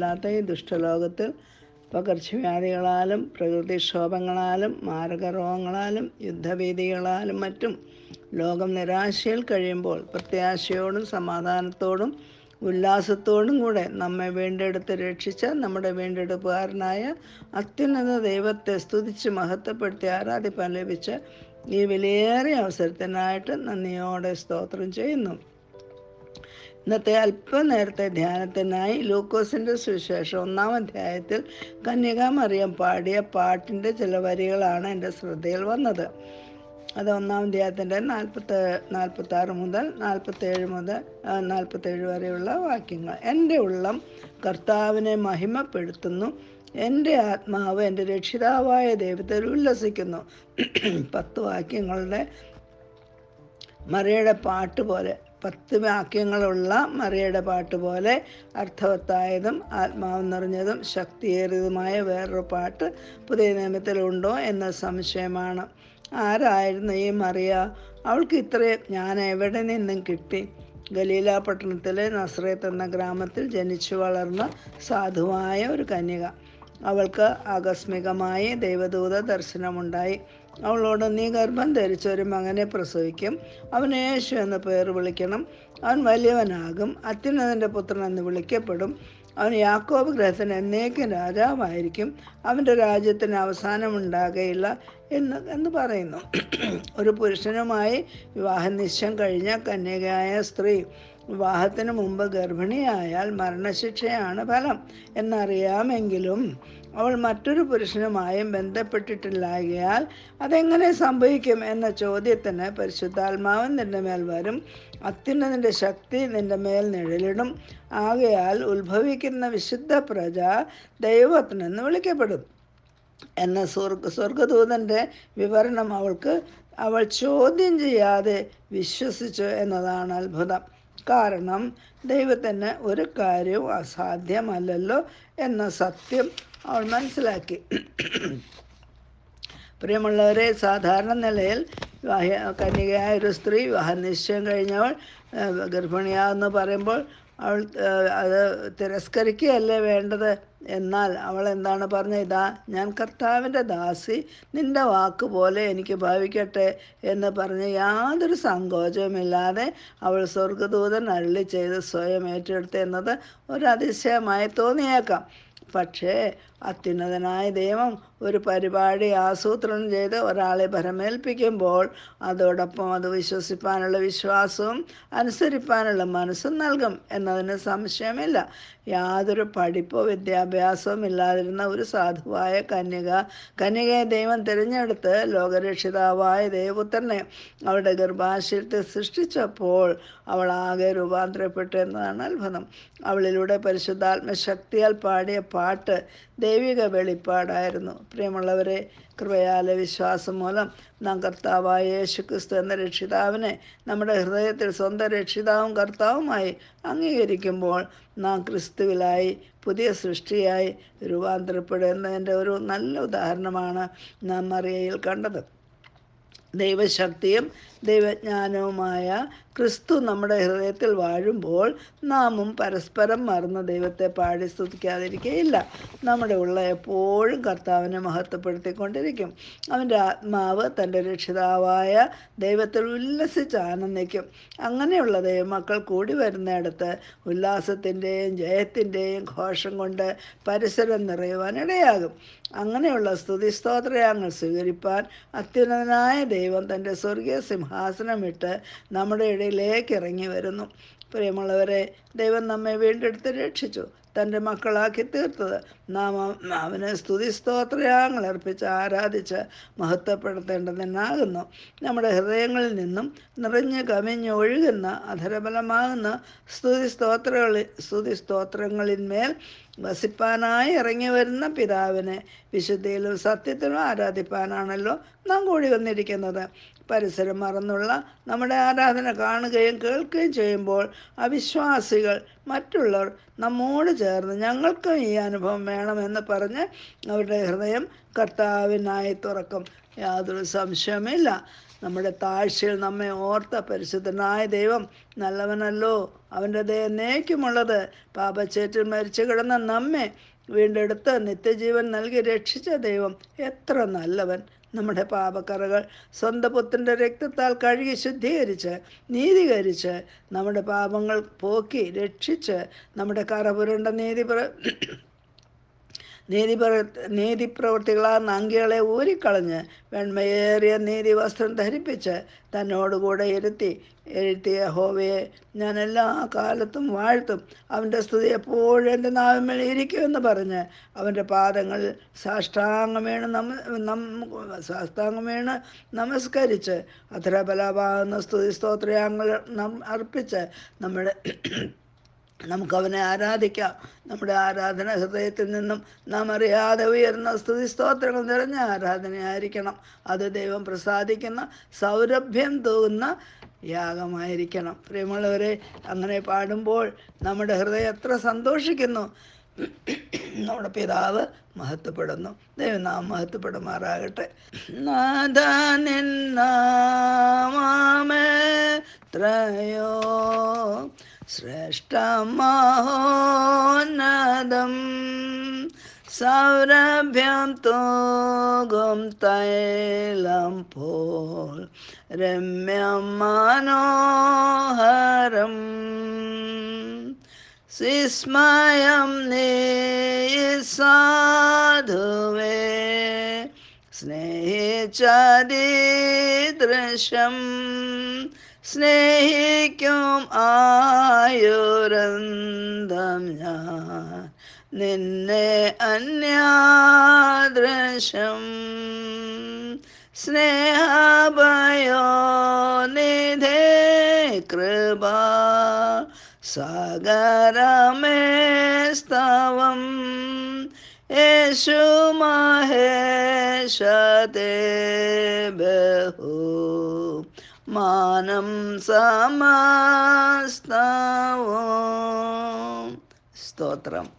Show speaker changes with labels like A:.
A: ഇല്ലാത്ത ഈ ദുഷ്ടലോകത്തിൽ പകർച്ചവ്യാധികളാലും പ്രകൃതിക്ഷോഭങ്ങളാലും മാരകരോഗങ്ങളാലും യുദ്ധഭീതികളാലും മറ്റും ലോകം നിരാശയിൽ കഴിയുമ്പോൾ പ്രത്യാശയോടും സമാധാനത്തോടും ഉല്ലാസത്തോടും കൂടെ നമ്മെ വീണ്ടെടുത്ത് രക്ഷിച്ച നമ്മുടെ വീണ്ടെടുപ്പുകാരനായ അത്യുന്നത ദൈവത്തെ സ്തുതിച്ച് മഹത്വപ്പെടുത്തി ആരാധിപ്പാൻ ലഭിച്ച ഈ വിലയേറിയ അവസരത്തിനായിട്ട് നന്ദിയോടെ സ്തോത്രം ചെയ്യുന്നു. ഇന്നത്തെ അല്പനേരത്തെ ധ്യാനത്തിനായി ലൂക്കോസിന്റെ സുവിശേഷം ഒന്നാം അധ്യായത്തിൽ കന്യകാമറിയം പാടിയ പാട്ടിന്റെ ചില വരികളാണ് എന്റെ ശ്രദ്ധയിൽ വന്നത്. അത് ഒന്നാം അധ്യായത്തിന്റെ നാൽപ്പത്തി ആറ് മുതൽ നാൽപ്പത്തേഴ് മുതൽ നാൽപ്പത്തേഴ് വരെയുള്ള വാക്യങ്ങൾ. എന്റെ ഉള്ളം കർത്താവിനെ മഹിമപ്പെടുത്തുന്നു. എന്റെ ആത്മാവ് എന്റെ രക്ഷിതാവായ ദൈവത്തിൽ ഉല്ലസിക്കുന്നു. പത്ത് വാക്യങ്ങളുടെ മറിയുടെ പാട്ട് പോലെ പത്ത് വാക്യങ്ങളുള്ള മറിയുടെ പാട്ട് പോലെ അർത്ഥവത്തായതും ആത്മാവ് നിറഞ്ഞതും ശക്തിയേറിയതുമായ വേറൊരു പാട്ട് പുതിയ നിയമത്തിലുണ്ടോ എന്ന സംശയമാണ്. ആരായിരുന്നു ഈ മറിയ? അവൾക്ക് ഇത്രയും ഞാൻ എവിടെ നിന്നും കിട്ടി? ഗലീല പട്ടണത്തിലെ നസ്രേത്ത് എന്ന ഗ്രാമത്തിൽ ജനിച്ചു വളർന്ന സാധുവായ ഒരു കന്യക. അവൾക്ക് ആകസ്മികമായി ദൈവദൂത ദർശനമുണ്ടായി. അവളോട് നീ ഗർഭം ധരിച്ച ഒരു മകനെ പ്രസവിക്കും. അവന് യേശു എന്ന പേർ വിളിക്കണം. അവൻ വലിയവനാകും. അത്യുന്നതന്റെ പുത്രൻ എന്ന് വിളിക്കപ്പെടും. അവൻ യാക്കോബ് ഗ്രഹത്തിന് എന്നേക്കും രാജാവായിരിക്കും. അവന്റെ രാജ്യത്തിന് അവസാനമുണ്ടാകയില്ല എന്ന് എന്ന് പറയുന്നു. ഒരു പുരുഷനുമായി വിവാഹ നിശ്ചയം കഴിഞ്ഞ കന്യകയായ സ്ത്രീ വിവാഹത്തിന് മുമ്പ് ഗർഭിണിയായാൽ മരണശിക്ഷയാണ് ഫലം. എന്നറിയാമെങ്കിലും അവൾ മറ്റൊരു പുരുഷനുമായും ബന്ധപ്പെട്ടിട്ടില്ലായകയാൽ അതെങ്ങനെ സംഭവിക്കും എന്ന ചോദ്യത്തിന് പരിശുദ്ധാത്മാവൻ നിന്റെ മേൽ വരും. അത്യുന്നതിന്റെ ശക്തി നിന്റെ മേൽ നിഴലിടും. ആകയാൽ ഉത്ഭവിക്കുന്ന വിശുദ്ധ പ്രജ ദൈവത്തിനെന്ന് വിളിക്കപ്പെടും. എന്ന സ്വർഗ സ്വർഗദൂതന്റെ വിവരണം അവൾക്ക് അവൾ ചോദ്യം ചെയ്യാതെ വിശ്വസിച്ചു എന്നതാണ് അത്ഭുതം. കാരണം ദൈവത്തിന് ഒരു കാര്യവും അസാധ്യമല്ലല്ലോ എന്ന സത്യം അവൾ മനസ്സിലാക്കി. പ്രിയമുള്ളവരെ സാധാരണ നിലയിൽ വിവാഹ കന്യകയായ ഒരു സ്ത്രീ വിവാഹ നിശ്ചയം കഴിഞ്ഞവൾ ഗർഭിണിയാവെന്ന് പറയുമ്പോൾ അവൾ അത് തിരസ്കരിക്കുകയല്ലേ വേണ്ടത്? എന്നാൽ അവൾ എന്താണ് പറഞ്ഞത്? ഇതാ ഞാൻ കർത്താവിന്റെ ദാസി നിന്റെ വാക്ക് പോലെ എനിക്ക് ഭാവിക്കട്ടെ എന്ന് പറഞ്ഞ് യാതൊരു സങ്കോചവുമില്ലാതെ അവൾ സ്വർഗദൂതൻ അരുളി ചെയ്ത് സ്വയം ഏറ്റെടുത്ത് എന്നത് ഒരു അതിശയമായി തോന്നിയേക്കാം. പക്ഷേ അത്യുന്നതനായ ദൈവം ഒരു പരിപാടി ആസൂത്രണം ചെയ്ത് ഒരാളെ ഭരമേൽപ്പിക്കുമ്പോൾ അതോടൊപ്പം അത് വിശ്വസിപ്പാനുള്ള വിശ്വാസവും അനുസരിപ്പാനുള്ള മനസ്സും നൽകും എന്നതിന് സംശയമില്ല. യാതൊരു പഠിപ്പോ വിദ്യാഭ്യാസവും ഇല്ലാതിരുന്ന ഒരു സാധുവായ കന്യക കന്യകയെ ദൈവം തിരഞ്ഞെടുത്ത് ലോകരക്ഷിതാവായ ദേവപുത്രനെ അവളുടെ ഗർഭാശയത്തെ സൃഷ്ടിച്ചപ്പോൾ അവൾ ആകെ രൂപാന്തരപ്പെട്ടു എന്നതാണ് അത്ഭുതം. അവളിലൂടെ പരിശുദ്ധാത്മ ശക്തിയാൽ പാടിയ പാട്ട് ദൈവിക വെളിപ്പാടായിരുന്നു. പ്രിയമുള്ളവരെ കൃപയാലെ വിശ്വാസം മൂലം നാം കർത്താവായ യേശു ക്രിസ്തു എന്ന രക്ഷിതാവിനെ നമ്മുടെ ഹൃദയത്തിൽ സ്വന്തം രക്ഷിതാവും കർത്താവുമായി അംഗീകരിക്കുമ്പോൾ നാം ക്രിസ്തുവിലായി പുതിയ സൃഷ്ടിയായി രൂപാന്തരപ്പെടുന്നതിന്റെ ഒരു നല്ല ഉദാഹരണമാണ് നാം മറിയയിൽ കണ്ടത്. ദൈവശക്തിയും ദൈവജ്ഞാനവുമായ ക്രിസ്തു നമ്മുടെ ഹൃദയത്തിൽ വാഴുമ്പോൾ നാമും പരസ്പരം മറന്ന ദൈവത്തെ പാടി സ്തുതിക്കാതിരിക്കുകയില്ല നമ്മുടെ ഉള്ള എപ്പോഴും കർത്താവിനെ മഹത്വപ്പെടുത്തിക്കൊണ്ടിരിക്കും. അവന്റെ ആത്മാവ് തന്റെ രക്ഷിതാവായ ദൈവത്തിൽ ഉല്ലസിച്ച് ആനന്ദിക്കും. അങ്ങനെയുള്ള ദൈവമക്കൾ കൂടി വരുന്നിടത്ത് ഉല്ലാസത്തിന്റെയും ജയത്തിന്റെയും ഘോഷം കൊണ്ട് പരിസരം നിറയുവാൻ ഇടയാകും. അങ്ങനെയുള്ള സ്തുതി സ്തോത്രയാങ്ങൾ സ്വീകരിപ്പാൻ അത്യുന്നതനായ ദൈവം തന്റെ സ്വർഗീയ സിംഹാസനമിട്ട് നമ്മുടെ ഇടയിലേക്ക് ഇറങ്ങി വരുന്നു. പ്രിയമുള്ളവരെ ദൈവം നമ്മെ വീണ്ടെടുത്ത് രക്ഷിച്ചു. തന്റെ മക്കളാക്കി തീർത്തത്. നാം അവനെ സ്തുതി സ്തോത്രയാങ്ങൾ അർപ്പിച്ച് ആരാധിച്ച് മഹത്വപ്പെടുത്തേണ്ടതിനാകുന്നു. നമ്മുടെ ഹൃദയങ്ങളിൽ നിന്നും നിറഞ്ഞ് കവിഞ്ഞ് ഒഴുകുന്ന അധരബലമാകുന്ന സ്തുതി സ്തോത്രങ്ങളിൽ സ്തുതി സ്തോത്രങ്ങളിന്മേൽ വസിപ്പാനായി ഇറങ്ങി വരുന്ന പിതാവിനെ വിശുദ്ധിയിലും സത്യത്തിലും ആരാധിപ്പാനാണല്ലോ നാം കൂടി വന്നിരിക്കുന്നത്. പരിസരം മറന്നുള്ള നമ്മുടെ ആരാധന കാണുകയും കേൾക്കുകയും ചെയ്യുമ്പോൾ അവിശ്വാസികൾ മറ്റുള്ളവർ നമ്മോട് ചേർന്ന് ഞങ്ങൾക്കും ഈ അനുഭവം വേണമെന്ന് പറഞ്ഞ് അവരുടെ ഹൃദയം കർത്താവിനായി തുറക്കും. യാതൊരു സംശയമില്ല നമ്മുടെ താഴ്ചയിൽ നമ്മെ ഓർത്ത പരിശുദ്ധനായ ദൈവം നല്ലവനല്ലോ. അവന്റെ ദയ നേക്കുമുള്ളത് പാപച്ചേറ്റിൽ മരിച്ചു കിടന്ന നമ്മെ വീണ്ടെടുത്ത് നിത്യജീവൻ നൽകി രക്ഷിച്ച ദൈവം എത്ര നല്ലവൻ. നമ്മുടെ പാപക്കറകൾ സ്വന്തം പുത്രന്റെ രക്തത്താൽ കഴുകി ശുദ്ധീകരിച്ച് നീതീകരിച്ച് നമ്മുടെ പാപങ്ങൾ പോക്കി രക്ഷിച്ച് നമ്മുടെ കറ പുരണ്ട നീതി പ്ര നീതി നങ്കികളെ ഊരിക്കളഞ്ഞ് വെണ്മയേറിയ നീതി വസ്ത്രം ധരിപ്പിച്ച് തന്നോടുകൂടെ ഇരുത്തി എഴുത്തിയ ഹോവയെ ഞാൻ എല്ലാ കാലത്തും വാഴ്ത്തും. അവന്റെ സ്തുതി എപ്പോഴും എന്റെ നാവിന്മേൽ ഇരിക്കുമെന്ന് പറഞ്ഞ് അവന്റെ പാദങ്ങളിൽ സാഷ്ടാംഗമേണ് നം സാഷ്ടാംഗമേണ് നമസ്കരിച്ച് അത്ര അധരബലമാകുന്ന സ്തുതി സ്തോത്രയാങ്ങൾ നം അർപ്പിച്ച് നമ്മുടെ നമുക്കവനെ ആരാധിക്കാം. നമ്മുടെ ആരാധന ഹൃദയത്തിൽ നിന്നും നാം അറിയാതെ ഉയർന്ന സ്തുതി സ്തോത്രങ്ങൾ നിറഞ്ഞ ആരാധനയായിരിക്കണം. അത് ദൈവം പ്രസാദിക്കുന്ന സൗരഭ്യം തോന്നുന്ന യാഗമായിരിക്കണം. പ്രിയമുള്ളവരെ അങ്ങനെ പാടുമ്പോൾ നമ്മുടെ ഹൃദയം എത്ര സന്തോഷിക്കുന്നു. നമ്മുടെ പിതാവ് മഹത്വപ്പെടുന്നു. ദൈവം നാം മഹത്വപ്പെടുമാറാകട്ടെ. നാദാനെന്നാമേത്രയോ श्रेष्ठमहोनदं सौरभ्यन्तो गं तैलं पोल् रम्यं मनोहरम् विस्मयं ने साधुवे स्नेहे चारिदृशं स्नेहे क्यों आयोरन्दम्या निन्ने अन्यादृशं। स्नेहाभयो निधे कृपा। सागरमेस्तवम् येषु महे शते बहु मानं समस्तवो स्तोत्रम्।